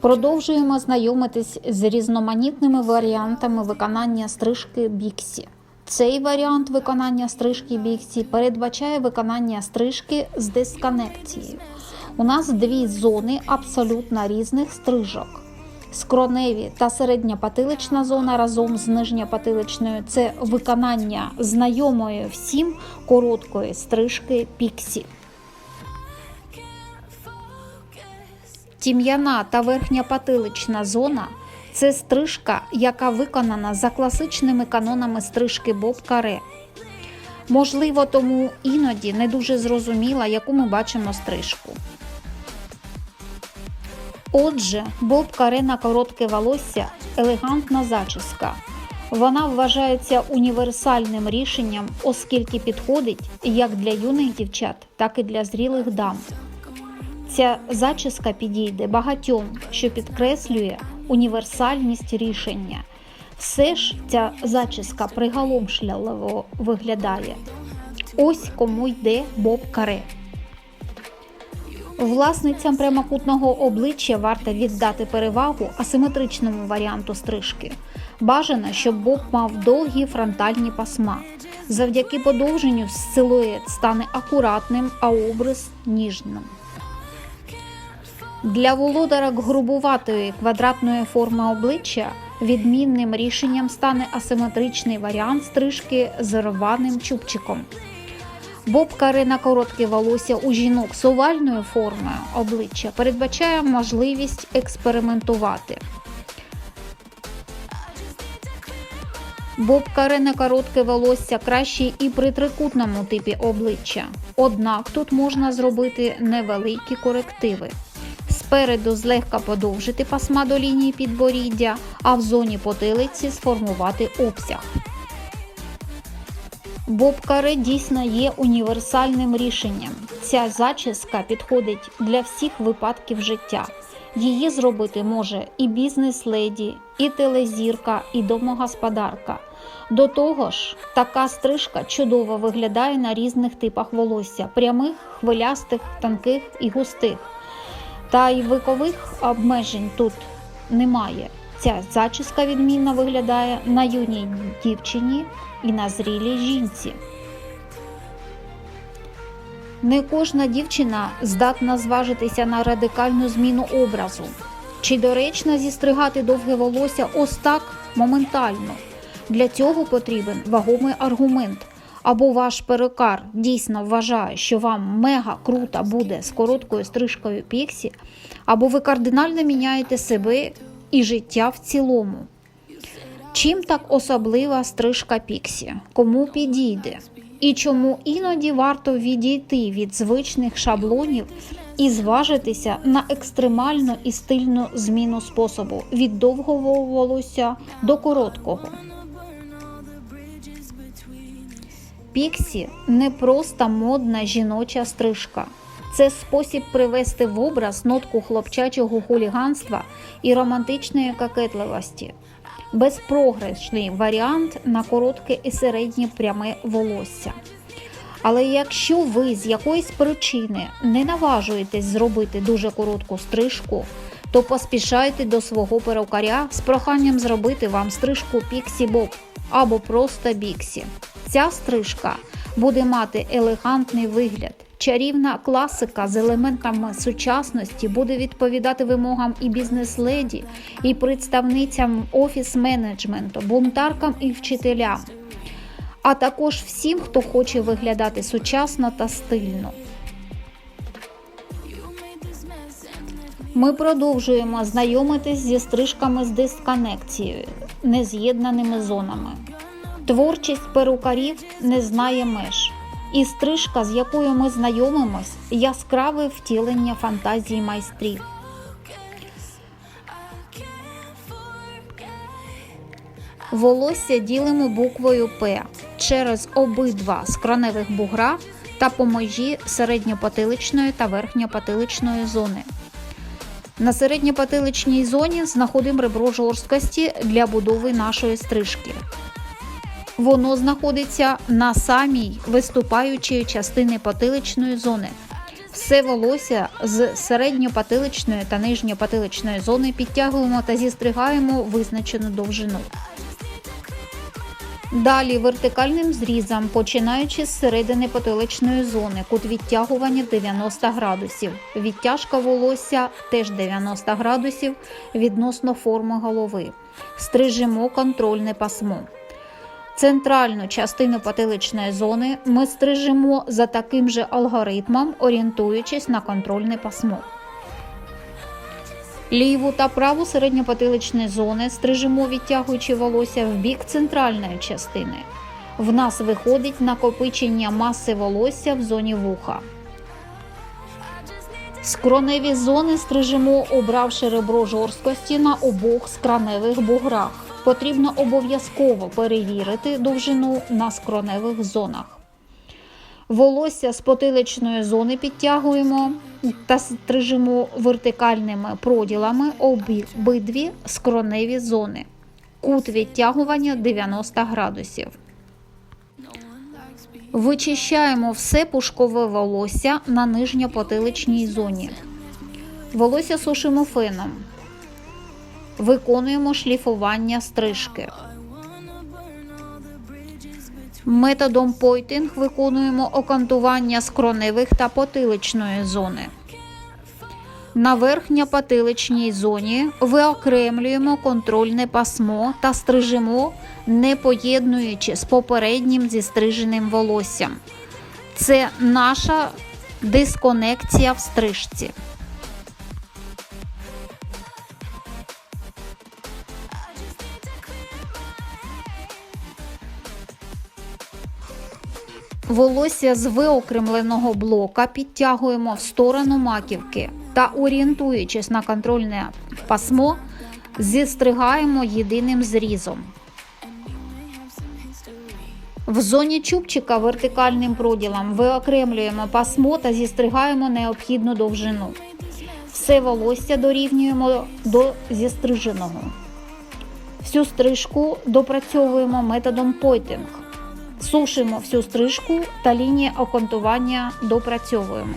Продовжуємо знайомитись з різноманітними варіантами виконання стрижки біксі. Цей варіант виконання стрижки біксі передбачає виконання стрижки з дисконекцією. У нас дві зони абсолютно різних стрижок. Скроневі та середньопатилична зона разом з нижньопатиличною це виконання знайомої всім короткої стрижки піксі. Тім'яна та верхня патилична зона це стрижка, яка виконана за класичними канонами стрижки Боб Каре. Можливо, тому іноді не дуже зрозуміла, яку ми бачимо стрижку. Отже, Боб Каре на коротке волосся елегантна зачіска. Вона вважається універсальним рішенням, оскільки підходить як для юних дівчат, так і для зрілих дам. Ця зачіска підійде багатьом, що підкреслює універсальність рішення. Все ж ця зачіска приголомшливо виглядає. Ось кому йде Боб Каре. Власницям прямокутного обличчя варто віддати перевагу асиметричному варіанту стрижки. Бажано, щоб Боб мав довгі фронтальні пасма. Завдяки подовженню силует стане акуратним, а образ ніжним. Для володарок грубуватої квадратної форми обличчя відмінним рішенням стане асиметричний варіант стрижки з рваним чубчиком. Боб каре на коротке волосся у жінок з овальною формою обличчя передбачає можливість експериментувати. Боб каре на коротке волосся краще і при трикутному типі обличчя. Однак тут можна зробити невеликі корективи. Спереду злегка подовжити пасма до лінії підборіддя, а в зоні потилиці сформувати обсяг. Боб каре дійсно є універсальним рішенням. Ця зачіска підходить для всіх випадків життя. Її зробити може і бізнес-леді, і телезірка, і домогосподарка. До того ж, така стрижка чудово виглядає на різних типах волосся: прямих, хвилястих, тонких і густих. Та й вікових обмежень тут немає. Ця зачіска відмінно виглядає на юній дівчині і на зрілій жінці. Не кожна дівчина здатна зважитися на радикальну зміну образу. Чи доречно зістригати довге волосся ось так моментально? Для цього потрібен вагомий аргумент. Або ваш перукар дійсно вважає, що вам мега круто буде з короткою стрижкою піксі, або ви кардинально міняєте себе і життя в цілому. Чим так особлива стрижка піксі? Кому підійде? І чому іноді варто відійти від звичних шаблонів і зважитися на екстремальну і стильну зміну способу від довгого волосся до короткого? Піксі не просто модна жіноча стрижка. Це спосіб привести в образ нотку хлопчачого хуліганства і романтичної кокетливості. Безпрограшний варіант на коротке і середнє пряме волосся. Але якщо ви з якоїсь причини не наважуєтесь зробити дуже коротку стрижку, то поспішайте до свого перукаря з проханням зробити вам стрижку Піксі Боб або просто Біксі. Ця стрижка буде мати елегантний вигляд. Чарівна класика з елементами сучасності буде відповідати вимогам і бізнес-леді, і представницям офіс-менеджменту, бунтаркам і вчителям, а також всім, хто хоче виглядати сучасно та стильно. Ми продовжуємо знайомитись зі стрижками з дисконекцією, нез'єднаними зонами. Творчість перукарів не знає меж, і стрижка, з якою ми знайомимось, яскраве втілення фантазії майстрів. Волосся ділимо буквою П через обидва скроневих бугра та по межі середньопотиличної та верхньопотиличної зони. На середньопатиличній зоні знаходимо ребро жорсткості для будови нашої стрижки. Воно знаходиться на самій виступаючій частині патиличної зони, Все волосся з середньопатиличної та нижньопатиличної зони підтягуємо та зістригаємо визначену довжину. Далі вертикальним зрізом, починаючи з середини потиличної зони, кут відтягування 90 градусів. Відтяжка волосся теж 90 градусів відносно форми голови. Стрижемо контрольне пасмо. Центральну частину потиличної зони ми стрижемо за таким же алгоритмом, орієнтуючись на контрольне пасмо. Ліву та праву середньопотиличні зони стрижемо, відтягуючи волосся в бік центральної частини. В нас виходить накопичення маси волосся в зоні вуха. Скроневі зони стрижемо, обравши ребро жорсткості на обох скроневих буграх. Потрібно обов'язково перевірити довжину на скроневих зонах. Волосся з потиличної зони підтягуємо та стрижемо вертикальними проділами обидві скроневі зони. Кут відтягування 90 градусів. Вичищаємо все пушкове волосся на нижньопотиличній зоні. Волосся сушимо феном. Виконуємо шліфування стрижки. Методом пойтинг виконуємо окантування скроневих та потиличної зони. На верхньопотиличній зоні виокремлюємо контрольне пасмо та стрижемо, не поєднуючи з попереднім зістриженим волоссям. Це наша дисконекція в стрижці. Волосся з виокремленого блока підтягуємо в сторону маківки та, орієнтуючись на контрольне пасмо, зістригаємо єдиним зрізом. В зоні чубчика вертикальним проділом виокремлюємо пасмо та зістригаємо необхідну довжину. Все волосся дорівнюємо до зістриженого. Всю стрижку допрацьовуємо методом пойтинг. Сушимо всю стрижку та лінії окантування допрацьовуємо.